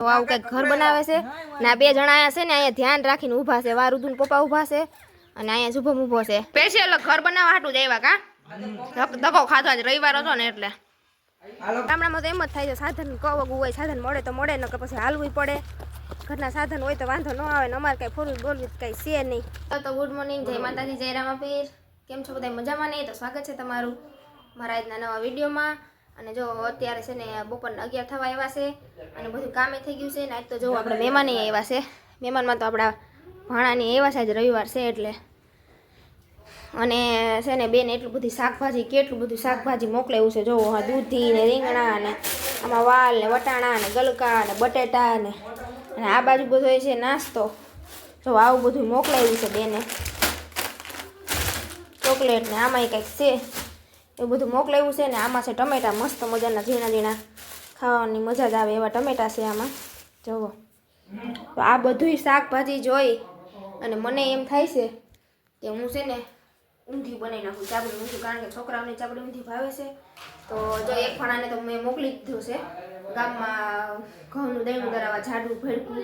તો આવું કંઈક ઘર બનાવે છે. ને આ બે જણા અહીંયા છે ને અહીંયા ધ્યાન રાખીને ઊભા છે. વાર ઉધુન પપ્પા ઊભા છે અને અહીંયા શુભમ ઊભો છે. સ્પેશિયલ ઘર બનાવવા હાટું જ આવ્યા કા? ધક- ધક્કો ખાધો આજ રવિવાર હતો ને એટલે. ગામડામાં તો એમ જ થાય છે સાધન કવગું હોય સાધન મળે તો મળે નકર પછી હાલવું પડે. ઘરના સાધન હોય તો વાંધો ન આવે ને અમારે કાંઈ ફોરવું બોલવું કાંઈ છે નહીં. તો ગુડ મોર્નિંગ જય માતાજી જય રામાપીર. કેમ છો બધા મજામાં નહીં તો સ્વાગત છે તમારું મારા આજના નવા વિડીયોમાં. અને જો અત્યારે છે ને બપોરના અગિયાર થવા આવ્યા છે અને બધું કામે થઈ ગયું છે ને આજ તો જો આપણે મહેમાને આવ્યા છે. મહેમાનમાં તો આપણા ભાણાની આવ્યા છે જ રવિવાર છે એટલે. અને છે ને બેન એટલું બધી શાકભાજી, કેટલું બધું શાકભાજી મોકલાવ્યું છે. જોવો હા, દૂધી ને રીંગણા ને આમાં વાલ ને વટાણા ને ગલકા ને બટેટા ને અને આ બાજુ બધો છે નાસ્તો. જો આવું બધું મોકલાવ્યું છે બેને. ચોકલેટ ને આમાંય કંઈક છે. એવું બધું મોકલાવ્યું છે ને આમાં છે ટમેટા મસ્ત મજાના ઝીણા ઝીણા. ખાવાની મજા જ આવે એવા ટમેટા છે આમાં. જુઓ તો આ બધુંય શાકભાજી જોઈ અને મને એમ થાય છે કે હું છે ને ઊંધી બનાવી નાખું, ચાબડી ઊંધી કારણ કે છોકરાઓને ચાબડી ઊંધી ભાવે છે. તો જો એક ફણાને તો મેં મોકલી દીધું છે. ગામમાં ઘઉંનું દહીં દરાવા ઝાડું ભેડકું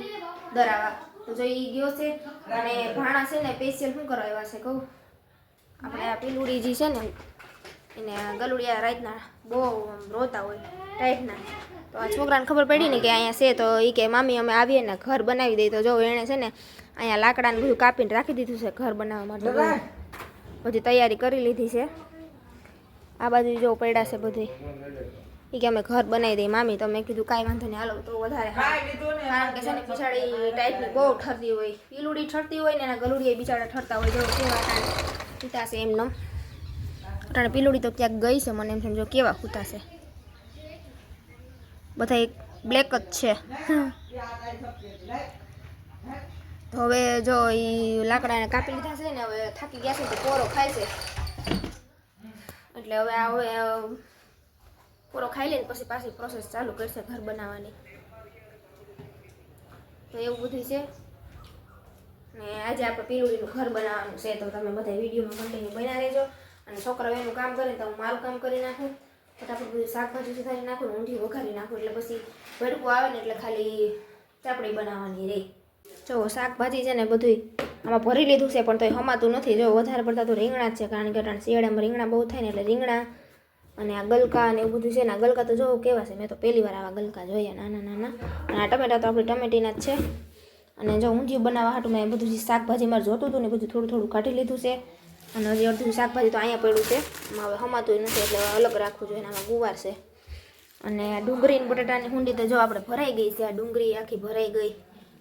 દરાવા. તો જો એ ગયો છે અને ભાણા છે ને સ્પેશિયલ શું કરવા આવ્યા છે કહું? આપણે આ પીલુડી જે છે ને એને ગલુડિયા રાતના બહુ રોતા હોય ટાઈટના તો આ છોકરાને ખબર પડી ને કે અહીંયા છે તો એ કે મામી અમે આવીએ ને ઘર બનાવી દઈએ. તો જો એણે છે ને અહીંયા લાકડાને બધું કાપીને રાખી દીધું છે ઘર બનાવવા માટે. બધું. તૈયારી કરી લીધી છે. આ બાજુ જો પડ્યા છે બધી. એ કે અમે ઘર બનાવી દઈએ. મામી તો મેં કીધું કાંઈ વાંધો નહીં હાલો તો વધારે કારણ કે છે ને પીછાડી ટાઈપની બહુ ઠરતી હોય. પીલુડી ઠરતી હોય ને એના ગલુડિયા બિચારા ઠરતા હોય જો કેવા પિતા છે એમનો. અટાણે પીલોડી તો ક્યાંક ગઈ છે, મને એમ સમજો કેવા છે. બધા એક બ્લેક જ છે. તો હવે જો એ લાકડાને કાપી લીધા છે ને, હવે થાકી ગયા છે તો પોરો ખાય છે. એટલે હવે આ હવે કોરો ખાઈ લઈને પછી પાછી પ્રોસેસ ચાલુ કરશે ઘર બનાવવાની. તો એવું બધું છે. ને આજે આપણે પીલુડીનું ઘર બનાવવાનું છે, તો તમે બધા વિડીયોમાં કન્ટિન્યુ બના રહેજો. અને છોકરાઓ એનું કામ કરે તો હું મારું કામ કરી નાખું. ફટાફટ બધું શાકભાજી સુધારી નાખું ઊંધી વઘારી નાખું એટલે પછી ભડકું આવે ને એટલે ખાલી ચાપડી બનાવવાની રહી જો શાકભાજી છે ને બધું આમાં ભરી લીધું છે, પણ તોય હમાતું નથી. જો વધારે પડતા તો રીંગણા જ છે, કારણ કે અટાણે શિયાળામાં રીંગણા બહુ થાય ને એટલે રીંગણા અને આ ગલકા ને એવું બધું છે ને, આ ગલકા તો જોવું કેવા છે, મેં તો પહેલી વાર આવા ગલકા જોયા, નાના નાના. અને આ ટમેટા તો આપણી ટમેટીના જ છે. અને જો ઊંધિયું બનાવવા હાટું મેં બધું જે શાકભાજી મારે જોતું હતું ને બધું થોડું થોડું કાઢી લીધું છે. અને હજી અડધું શાકભાજી તો અહીંયા પડ્યું છે. હવે હમાતું નથી, એટલે અલગ રાખવું જોઈએ એનામાં ગુવાર છે. અને ડુંગળી બટાટાની હુંડી તો જો આપણે ભરાઈ ગઈ છે, આ ડુંગળી આખી ભરાઈ ગઈ.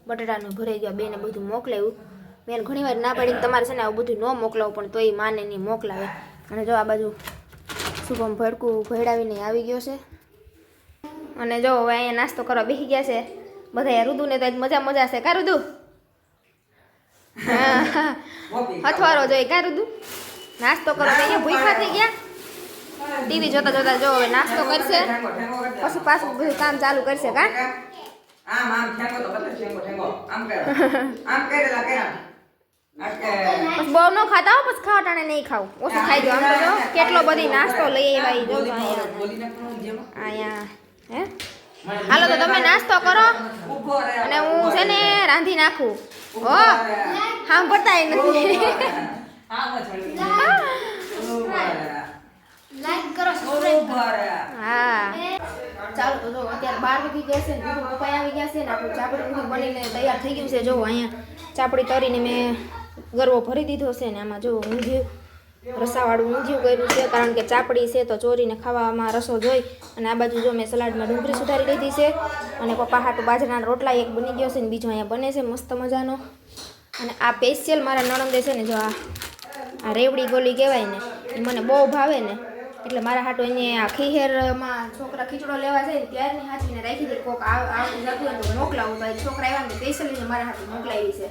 બટાટાનું ભરાઈ ગયું બેને બધું મોકલાવ્યું મેં ઘણી વાર ના પાડીને તમારે છે ને આવું બધું ન મોકલાવું, પણ તોય માને નહીં મોકલાવે. અને જો આ બાજુ શુભમ ભડકું ભેળાવીને આવી ગયો છે. અને જો હવે અહીંયા નાસ્તો કરવા બેસી ગયા છે. બધા રુદુને તો મજા મજા છે. કા રુદુ? હથવારો જોઈ કા રુદુ નાસ્તો કરો તો અહીંયા ભૂખા થઈ ગયા. ટીવી જોતા જોતા જો હવે નાસ્તો કરશે. પછી પાછું બધું કામ ચાલુ કરશે કા? આમ આમ ઠેંગો તો બદલે ઠેંગો ઠેંગો. આમ કરે. આમ કરેલા કર્યા બહુ ન ખાતા હો પછી ખાવા ટાણે નહીં ખાવું. ઓછું ખાઈ દો આમ તો કેટલો બધી નાસ્તો લઈ આવ્યા જો અહીંયા. હે? હાલો તો તમે નાસ્તો કરો. અને હું છે ને રાંધી નાખું. હો સાંભળતા નથી. લાઈક કરો સબસ્ક્રાઇબ હા. ચાલો તો જો અત્યારે બાર વાગી ગયા છે ને બીજું પપ્પા આવી ગયા છે ને આપણું ચાપડી બધું બનીને તૈયાર થઈ ગયું છે. જો અહીંયા ચાપડી તરીને મેં ગરવો ભરી દીધો છે ને આમાં જો ઊંધિયું રસાવાળું ઊંધિયું કર્યું છે, કારણ કે ચાપડી છે તો ચોરીને ખાવામાં રસો જોઈ અને આ બાજુ જો મેં સલાડમાં ડુંગળી સુધારી લીધી છે અને પપ્પા હાટું બાજરાના રોટલા એક બની ગયો છે ને બીજો અહીંયા બને છે મસ્ત મજાનો. અને આ સ્પેશિયલ મારા નણંદે છે ને જો આ રેવડી ગોલી કહેવાય ને, એ મને બહુ ભાવે ને. એટલે મારા હાટું એને આ ખીહેરમાં છોકરા ખીચડો લેવા જાય ને ત્યારની હાથીને રાખી દે કોક આવતું જતું હોય તો મોકલાવું. ભાઈ છોકરા આવ્યા ને સ્પેશિયલી મારા હાથે મોકલાવી છે.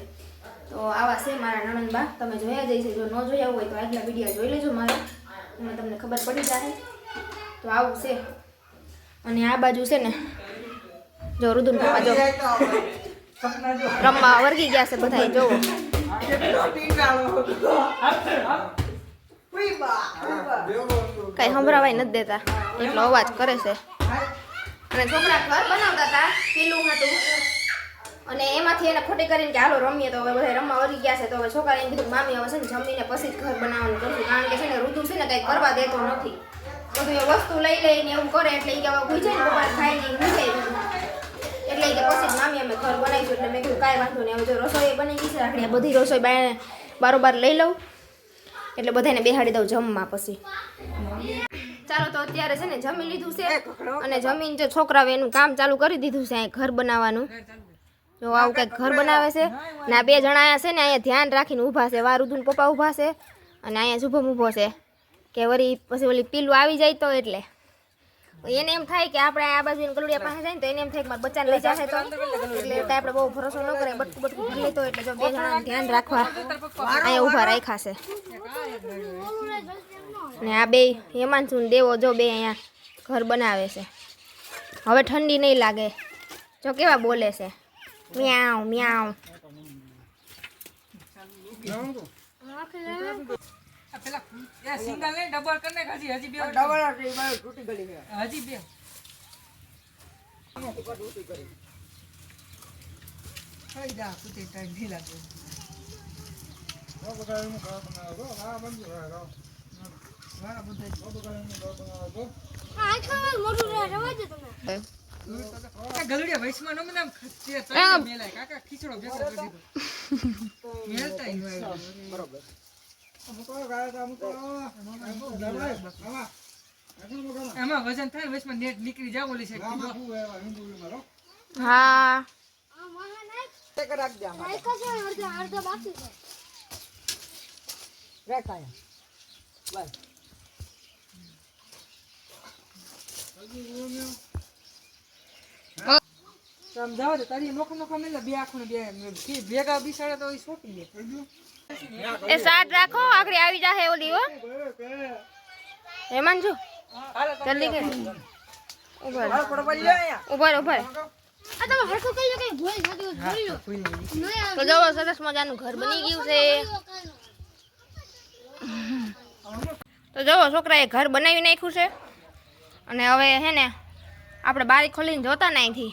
તો આવા છે મારા નણંદબા તમે જોયા જઈ છે જો ન જોયા હોય તો આગલા વિડીયા જોઈ લેજો મારા. એમાં તમને ખબર પડી જાય તો આવું છે. અને આ બાજુ છે ને, જો રુદુન પપ્પા જો રમવા વર્ગી ગયા છે બધા જોવો. કઈ સંભળાવાય નથી દેતા. એટલો અવાજ કરે છે. અને છોકરા ઘર બનાવતા હતા, પેલું હતું. અને એમાંથી એને ખોટી કરીને કે હાલો રમીએ તો હવે બધા રમવા વળી ગયા છે તો હવે છોકરા એમ કીધું મામી હવે છે ને જમીને પછી જ ઘર બનાવવાનું કરશું કારણ કે છે ને ઋતુ છે ને કંઈ કરવા દેતો નથી. બધું એ વસ્તુ લઈ લઈને એવું કરે એટલે એ કે હવે ભૂજાય ને પપ્પા ખાઈ નહીં ભૂજાય એટલે કે પછી જ મામી અમે ઘર બનાવીશું એટલે મેં કીધું કાંઈ વાંધો નહીં હવે જો રસોઈ બની ગઈ છે આપણે બધી રસોઈ બાય બારોબાર લઈ લઉં એટલે બધાને બેહાડી દઉં જમવા પછી. ચાલો તો અત્યારે છે ને જમી લીધું છે અને જમીન જો છોકરાઓ એનું કામ ચાલુ કરી દીધું છે ઘર બનાવવાનું. જો આવું કંઈક ઘર બનાવે છે. ને આ બે જણા અહીંયા છે ને અહીંયા ધ્યાન રાખીને ઊભા છે. વારુદુન પપ્પા ઊભા છે અને અહીંયા શુભમ ઊભો છે. કે વળી પછી ઓલી પીલું આવી જાય તો એટલે. એને એમ થાય કે આપણે આ બાજુ ગલુડિયા પાસે જાય ને તો એને એમ થાય કે મારા બચ્ચાને લઈ જશે તો. એટલે આપણે બહુ ભરોસો ન કરે બટકું બટકું ભરી લેતો એટલે જો બે જણા ધ્યાન રાખવા અહીંયા ઊભા રાખ્યા છે. ને આ બે હેમાંશુ દેવો જો બે અહીંયા ઘર બનાવે છે. હવે ઠંડી નહીં લાગે. જો કેવા બોલે છે. મ્યાઉ મ્યાઉ આ પેલા એ ગલુડિયા વૈશ્વમાં મેલાય. કાકા ખીચડો ભેગો કરી દીધો. મેલતા. એમાં વજન થાય વચમાં નેટ નીકળી જાવ ઓલી છે હા. રાખ તો તારી નોખા નોખા મેલે બે આખું ને બે ભેગા બિસાડે તો એ સોંપી લે. એ સાત રાખો આખરી આવી જાહે ઓલી હો. હેમાંશુ જલ્દી કે. ઊભા ઊભા તો જવો સરસ મજાનું ઘર બની ગયું છે. તો જવો છોકરાએ ઘર બનાવી નાખ્યું છે. અને હવે હે ને આપણે બારી ખોલીને જોતા ને અહીંથી.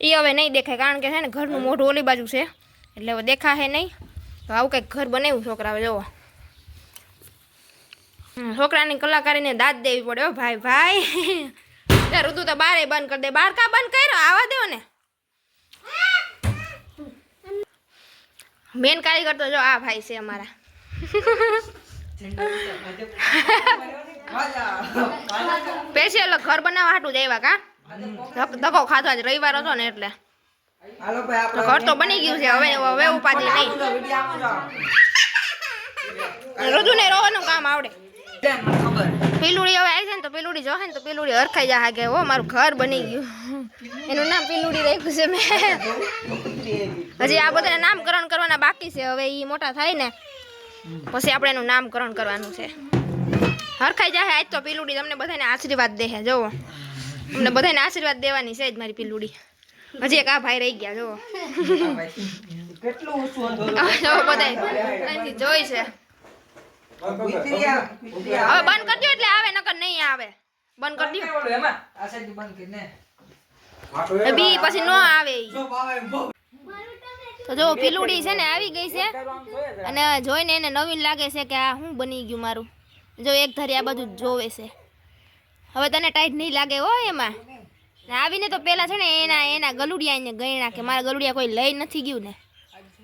એ હવે નહીં દેખાય કારણ કે છે ને ઘરનું મોઢું ઓલી બાજુ છે. એટલે હવે દેખાશે નહીં. તો આવું કંઈક ઘર બનાવ્યું છોકરાઓ જોવો છોકરાની કલાકારીને દાદ દેવી પડે હો ભાઈ ભાઈ. ઋતુ તો બારે બંધ કરી દે. બાર કા બંધ કર્યો? આવા દેવો ને. મેન કારીગર તો જો આ ભાઈ છે અમારા. સ્પેશિયલ ઘર બનાવવા હાટું જ આવ્યા કા? ધક્કો ખાધો આજ રવિવાર હતો ને એટલે. ઘર તો બની ગયું છે હવે હવે ઉપાધિ નહીં. વિડીયામાં ને રોવાનું કામ આવડે. પીલુડી હવે આવી છે ને તો પીલુડી જોહે ને તો પીલુડી હરખાઈ જાય કે હો મારું ઘર બની ગયું. એનું નામ પીલુડી રાખ્યું છે મેં. હજી આ બધાને નામકરણ કરવાના બાકી છે. હવે એ મોટા થાય ને પછી આપણે એનું નામકરણ કરવાનું છે. હરખાઈ જાય આજ તો પીલુડી તમને બધાને આશીર્વાદ દે છે જોવો. અમને બધાને આશીર્વાદ દેવાની છે જ મારી પીલુડી હજી એક આ ભાઈ રહી ગયા જોવો કેટલું બધા જોઈ છે. ઉતર્યા, ઉતર્યા. હવે બંધ કરી દો એટલે આવે નકર નહીં આવે. બંધ કરી દો બી પછી નો આવે. તો જો પીલુડી છે ને આવી ગઈ છે. અને જોઈને એને નવીન લાગે છે કે આ શું બની ગયું મારું. જો એક ધરી આ બધું જોવે છે. હવે તને ટાઈટ નહીં લાગે હો એમાં. ને આવીને તો પેલા છે ને એના એના ગલુડિયા ગયણા કે મારા ગલુડિયા કોઈ લઈ નથી ગયું ને.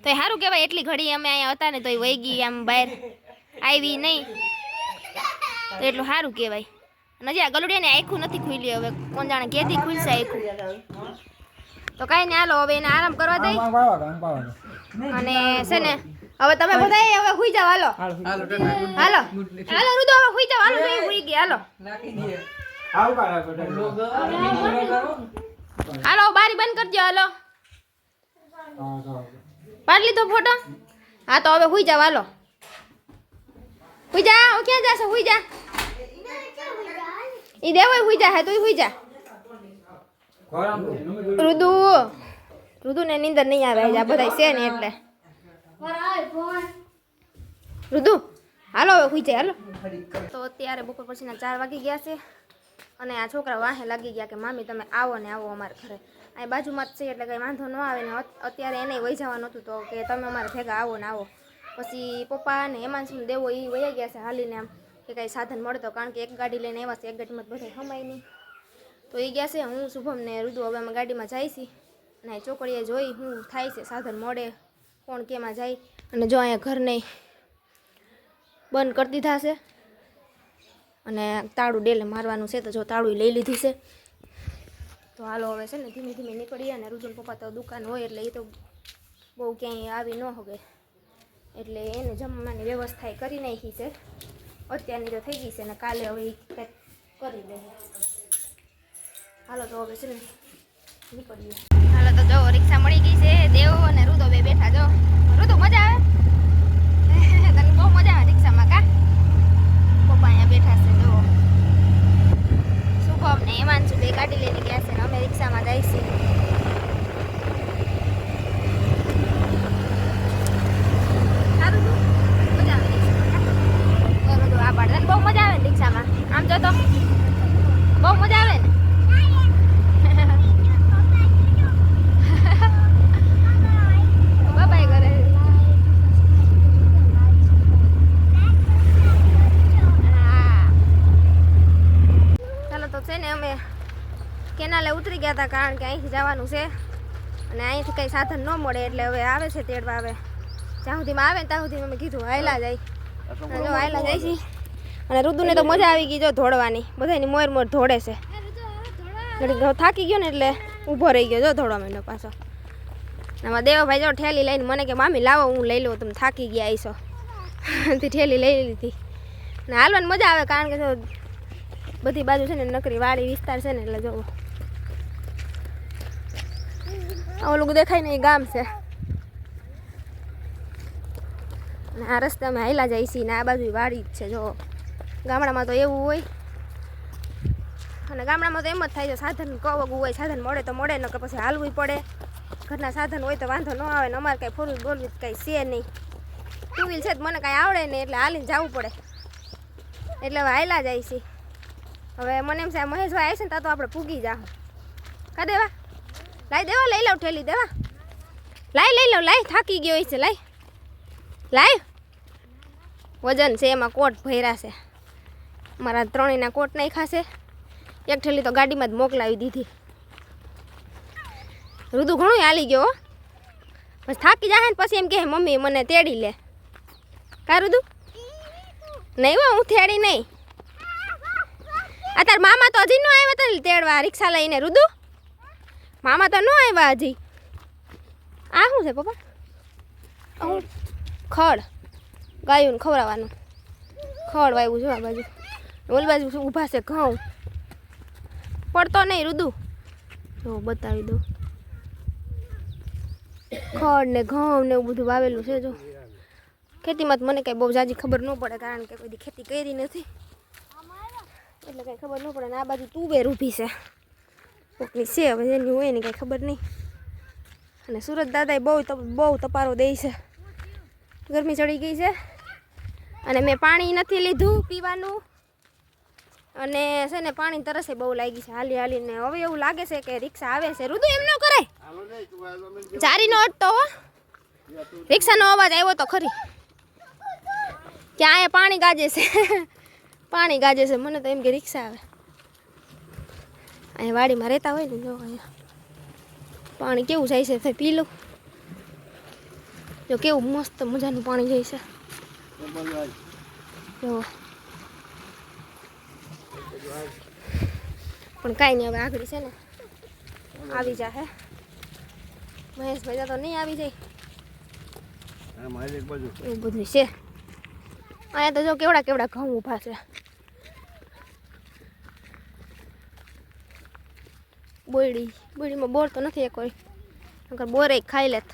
તો એ સારું કહેવાય એટલી ઘડી અમે અહીંયા હતા ને તો એ વહી ગઈ આમ બહાર. આવી નહીં. તો એટલું સારું કહેવાય. અને હજી આ ગલુડિયાને આખું નથી ખુલ્યું. હવે કોણ જાણે કેદી ખુલશે આખું. તો કાંઈ નહીં હાલો હવે એને આરામ કરવા દઈ. અને છે ને હવે તમે બધા હવે હુઈ જાવ હાલો. હાલો. હાલો હાલો રુદો હવે હુઈ જાવ હાલો નહીં હુઈ ગયા હાલો. નાખી હાલો બારી બંધ કરજો હાલો. પાડી લીધો ફોટો? હા તો હવે હુઈ જાવ હાલો. હુઈ જા હું ક્યાં જાશે? હુઈ જા. ઈ દેવો હુઈ જા હે તું હુઈ જા. રુદુ રુદુ. ને નીંદર નહીં આવે આ બધા છે ને એટલે. રુદુ હાલો હવે જાય હાલો. તો અત્યારે બપોર પછીના ચાર વાગી ગયા છે અને આ છોકરા વાહે લાગી ગયા કે મામી તમે આવો ને આવો અમારા ઘરે. અહીં બાજુમાં જ છે એટલે કંઈ વાંધો ન આવે ને અત્યારે એને વહી જવાનું હતું તો કે તમે અમારે ભેગા આવો ને આવો. પછી પપ્પા ને હેમાંશુ દેવો એ વહી ગયા છે હાલીને આમ કે કાંઈ સાધન મળતો કારણ કે એક ગાડી લઈને આવ્યા છે એક ગાડીમાં બધા હમાય નહીં તો એ ગયા છે હું શુભમ ને રુદુ હવે અમે ગાડીમાં જાય છીએ અને આ ચોકડીએ જોઈ હું થાય છે સાધન મળે. કોણ કેમાં જાય અને જો અહીંયા ઘરને બંધ કરી દીધા છે. અને તાળું ડેલે મારવાનું છે તો જો તાળું લઈ લીધું છે. તો હાલો હવે છે ને ધીમે ધીમે નીકળીએ અને રુદુન પપ્પા તો દુકાન હોય એટલે એ તો બહુ ક્યાંય આવી ન હવે એટલે એને જમવાની વ્યવસ્થા કરી નાખી છે. અત્યારની તો થઈ ગઈ છે ને કાલે હવે કરી દે હાલો તો હવે છે ને હાલો તો જો, રિક્ષા મળી ગઈ છે. દેવ અને રુદો બે બેઠા જો. રુદુ, મજા આવે? તને બહુ મજા આવે રિક્ષામાં કા? પપ્પા અહીંયા બેઠા છે, જો. શુભમ ને હેમાંશુ બે ગાડી લઈને ગયા છે અમે રિક્ષામાં જાય છે સારું તું? મજા આવે રિક્ષામાં કા? તો રુદુ આ પાડ. તને બહુ મજા આવે ને રિક્ષામાં આમ જો તો બહુ મજા આવે ને બાબાએ કરે હા. ચાલો તો છે ને અમે કેનાલે ઉતરી ગયા હતા કારણ કે અહીંથી જવાનું છે. અને અહીંથી કંઈ સાધન ન મળે એટલે હવે આવે છે તેડવા આવે જ્યાં સુધીમાં આવે ને ત્યાં સુધી મેં કીધું હાયલા જાય. જો હાયલા જાય છે. અને ઋતુને તો મજા આવી ગઈ જો ધોડવાની બધાની મોર મોર ધોડે છે. થાકી ગયો ને એટલે ઊભો રહી ગયો જો ધોડવા માંડ્યો પાછો. આમાં દેવાભાઈ જો ઠેલી લઈને મને કે મામી લાવો હું લઈ લઉં તમે થાકી ગયા આવીશો તે ઠેલી લઈ લીધી. ને હાલવાની મજા આવે કારણ કે જો બધી બાજુ છે ને નકરી વાડી વિસ્તાર છે ને એટલે જો આ ઓલું દેખાય ને એ ગામ છે. અને આ રસ્તામાં હાઈલા જાય છીએ ને આ બાજુ વાડી જ છે, જો. ગામડામાં તો એવું હોય. અને ગામડામાં તો એમ જ થાય છે, સાધન કવગું હોય, સાધન મળે તો મળે કે પછી હાલવું પડે. ઘરના સાધન હોય તો વાંધો ન આવે ને અમારે કાંઈ ફોરવી બોલવી કાંઈ છે નહીં. ટુ વ્હીલ છે તો મને કાંઈ આવડે નહીં એટલે હાલીને જવું પડે. એટલે હવે હાયલા જાય છે. હવે મને એમ છે મહેશભાઈ આવશે ને તો આપણે પૂગી જાઉં કા દેવા? લાઈ દેવા, લઈ લઉં ઠેલી, દેવા. લાઈ, લઈ લઉં લાઈ, થાકી ગયો છે લાઈ. લાઈ. વજન છે એમાં કોટ ભર્યા છે. મારા ત્રણેયના કોટ નહીં ખાશે એક ઠેલી તો ગાડીમાં જ મોકલાવી દીધી. ઋતુ ઘણું હાલી ગયો હો. થાકી જાય ને પછી એમ કહે, મમ્મી, મને તેડી લે. કા ઋતુ? નહીં હો, હું તેડી નહીં. અત્યારે મામા તો હજી ન આવ્યા તને તેડવા, રિક્ષા લઈને. રુદુ મામા તો ન આવ્યા હજી. આ શું છે પપ્પા? ખડ. ગાયું ખવડાવવાનું. ખડ વાવ્યું જો આ બાજુ. ઓલી બાજુ શું ઊભા છે ઘઉં. પડતો નહીં રુદુ. જો બતાવી દઉં. ખડ ને ઘઉં ને એવું બધું વાવેલું છે જો. ખેતીમાં તો મને કાંઈ બહુ જાજી ખબર ન પડે કારણ કે કોઈ ખેતી કરી નથી. એટલે કાંઈ ખબર ન પડે ને આ બાજુ તુવેર ઊભી છે. કોકની છે, હવે એની હોય ને કાંઈ ખબર નહીં. અને સુરત દાદાએ બહુ બહુ તપારો દે છે. ગરમી ચડી ગઈ છે. અને મેં પાણી નથી લીધું પીવાનું. અને છે ને પાણી તરસે બહુ લાગી છે, હાલી હાલીને. હવે એવું લાગે છે કે રિક્ષા આવે છે. રુદુ એમ ન કરાય જારીનો અટતો રિક્ષાનો અવાજ આવ્યો તો ખરી. ક્યાં અહીંયા પાણી ગાજે છે. પાણી ગાજે છે. મને તો એમ કે રિક્ષા આવે. અહીંયા વાડીમાં રહેતા હોય ને જો અહીંયા. પાણી કેવું જાય છે? પી લો. જો કેવું મસ્ત મજાનું પાણી જાય છે. જો. પણ કાંઈ નહીં હવે આગળ છે ને આવી જાહે મહેશભાઈ તો નહીં આવી જાય. એવું બધું છે. અહીંયા તો જો કેવડા કેવડા ઘઉં ઊભા છે. બોયડી બોયડીમાં બોર તો નથી એક કોઈ નકર બોરે ખાઈ લેત.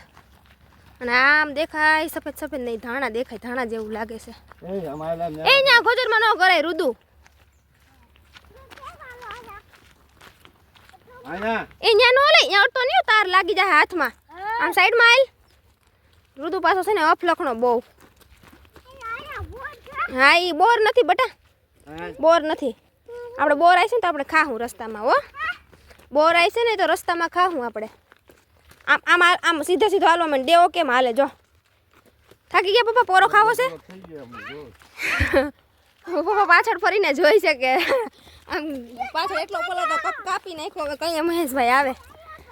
અને આમ દેખાય સફેદ સફેદ નહીં ધાણા દેખાય ધાણા જેવું લાગે છે. એ ન્યા ગોજરમાં ન કરાય રુદુ. એ ન્યા નો લે ન્યા તો નહીં તાર લાગી જાય હાથમાં. આમ સાઈડમાં આયલ. રુદુ પાછો છે ને અફલખણો બહુ. હા એ બોર નથી બટા. બોર નથી. આપણે બોર આવી છે ને તો આપણે ખાહું રસ્તામાં હો. બોર આવી છે ને તો રસ્તામાં ખાવું આપણે. આમ આમ આમ સીધે સીધો હાલો મને, દેવો કેમ હાલે, જો. થાકી ગયા, પપ્પા, પોરો ખાવો છે? પપ્પા પાછળ ફરીને જોઈ છે કે આમ પાછળ એટલો પેલો તો કપ કાપી નાખ્યો, હવે કઈ મહેશભાઈ આવે.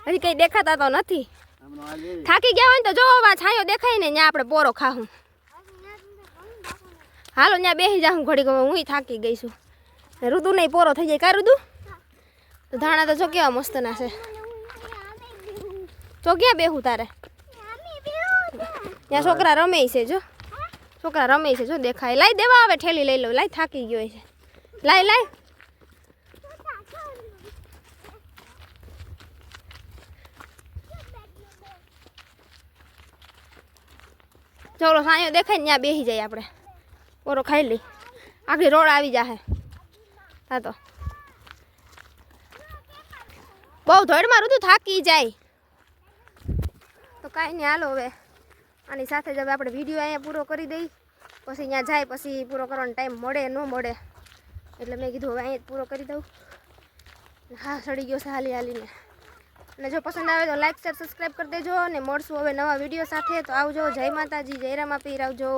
હજી કઈ દેખાતા તો નથી. થાકી ગયા હોય ને તો જો આ છાંયો દેખાય ને ત્યાં આપણે પોરો ખાવું હાલો ત્યાં બેસી જાઉં ઘડી ગમે હું થાકી ગઈ છું. ઋતુ નહીં, પોરો થઈ જાય. કા ઋતુ ધાણા તો જો મસ્ત ના છે. ચોક્યા ક્યાં બેહું તારે? ત્યાં છોકરા રમે છે જો. છોકરા રમે છે જો દેખાય. લાઈ દેવા આવે ઠેલી લઈ લઉં. લાઈ થાકી ગયો છે. લાઈ લાઈ. ચલો સાંયો દેખાય ને ત્યાં બેસી જાય આપણે. ઓરો ખાઈ લઈ આખી રોડ આવી જાહે. હા તો. બહુ ધોળમાં ઋતુ થાકી જાય. તો કાંઈ નહીં, હાલો હવે. આની સાથે જ હવે આપણે વીડિયો અહીંયા પૂરો કરી દઈ. પછી અહીંયા જાય, પછી પૂરો કરવાનો ટાઈમ મળે, ન મળે. એટલે મેં કીધું હવે અહીંયા પૂરો કરી દઉં. હા, સડી ગયો છે હાલી હાલીને. અને જો પસંદ આવે તો લાઇક શેર સબસ્ક્રાઈબ કરી દેજો. અને મળશું હવે નવા વીડિયો સાથે. તો આવજો, જય માતાજી, જય રામા પીર આવજો.